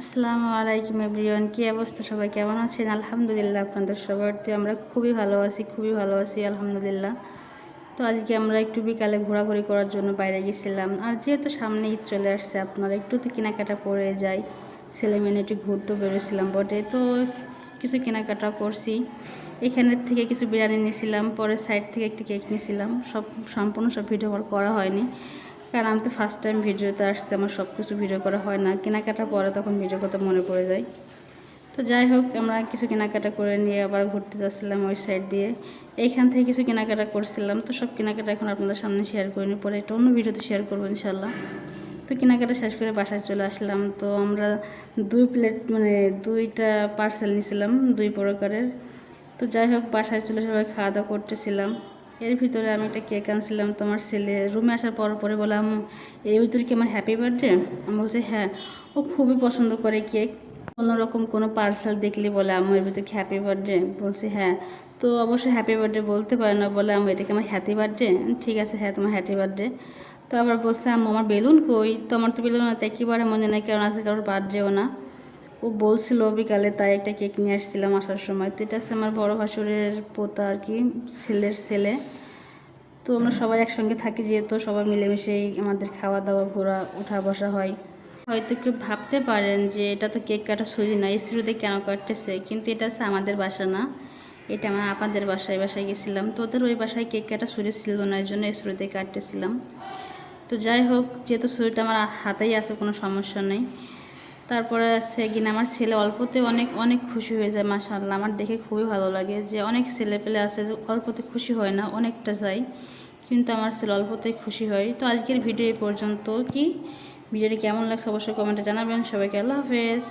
আসসালামু আলাইকুম এভরিওয়ান, কী অবস্থা? সবাই কেমন আছেন? আলহামদুলিল্লাহ, আপনাদের সবার তো আমরা খুবই ভালো আছি, খুবই ভালো আছি, আলহামদুলিল্লাহ। তো আজকে আমরা একটু বিকালে ঘোরাঘুরি করার জন্য বাইরে গেছিলাম। আর যেহেতু সামনে ঈদ চলে আসছে, আপনারা একটু তো কেনাকাটা পড়ে যায় ছেলে মেয়ে একটু ঘুরতে বেরোছিলাম বটে। তো কিছু কেনাকাটা করছি। এখানের থেকে কিছু বিরিয়ানি নিয়েছিলাম পরে সাইড থেকে একটি কেক নিয়েছিলাম। সব সম্পূর্ণ সব ভিডিও করা হয়নি। কারণ আমি তো ফার্স্ট টাইম ভিডিওতে আসছে, আমার সব কিছু ভিডিও করা হয় না। কেনাকাটা পরে তখন ভিডিও করতে মনে পড়ে যায়। তো যাই হোক, আমরা কিছু কেনাকাটা করে নিয়ে আবার ঘুরতে যাচ্ছিলাম ওই সাইড দিয়ে। এইখান থেকে কিছু কেনাকাটা করছিলাম। তো সব কেনাকাটা এখন আপনাদের সামনে শেয়ার করিনি পরে একটা অন্য ভিডিওতে শেয়ার করব ইনশাল্লাহ তো কেনাকাটা শেষ করে বাসায় চলে আসলাম। তো আমরা দুই প্লেট মানে দুইটা পার্সেল নিয়েছিলাম দুই প্রকারের। তো যাই হোক, বাসায় চলে সবাই খাওয়া দাওয়া করতেছিলাম। এর ভিতরে আমি একটা কেক আনছিলাম তোমার ছেলে। রুমে আসার পর পরে বললাম এর ভিতরে কি আমার হ্যাপি বার্থডে আমি বলছি হ্যাঁ ও খুবই পছন্দ করে কেক। অন্যরকম কোনো পার্সেল দেখলে বলে আম্মু, এর ভিতরে কি হ্যাপি বার্থডে বলছি হ্যাঁ। তো অবশ্যই হ্যাপি বার্থডে বলতে পারে না, বলে আম্মু, এটা কি আমার হ্যাপি বার্থডে ঠিক আছে হ্যাঁ তোমার হ্যাপি বার্থডে তো আবার বলছে, আম্মু, আমার বেলুন কই? তো আমার তো বেলুন আছে একেবারে মনে নেই, কারণ আছে কারোর বার্থডেও না। ও বলছিল বিকালে, তাই একটা কেক নিয়ে আসছিলাম আসার সময়। তো এটা হচ্ছে আমার বড় ভাসুরের পোতা আর কি, ছেলের ছেলে। তো আমরা সবাই একসঙ্গে থাকি, যেহেতু সবাই মিলেমিশেই আমাদের খাওয়া দাওয়া ঘোরা ওঠা বসা হয়। হয়তো কেউ ভাবতে পারেন যে, এটা তো কেক কাটা ছুরি না এই ছুরিতে কেন কাটতেছে? কিন্তু এটা হচ্ছে আমাদের বাসা না। এটা আমার আপনাদের বাসায় বাসায় গেছিলাম। তো ওদের ওই বাসায় কেক কাটা ছুরি ছিল না, এই জন্য এই ছুরিতে কাটতেছিলাম। তো যাই হোক, যেহেতু ছুরিটা আমার হাতেই আছে, কোনো সমস্যা নেই। তারপরে আছে কিনা আমার ছেলে অল্পতে অনেক অনেক খুশি হয়ে যায়, মাশাআল্লাহ। আমার দেখে খুবই ভালো লাগে যে, অনেক ছেলে পেলে আছে যে, অল্পতে খুশি হয় না, অনেকটা যায়। কিন্তু আমার ছেলে অল্পতেই খুশি হয়। তো আজকের ভিডিও এই পর্যন্ত কি? ভিডিওটি কেমন লাগছে অবশ্যই কমেন্টে জানাবেন। সবাইকে আল্লাহ হাফেজ।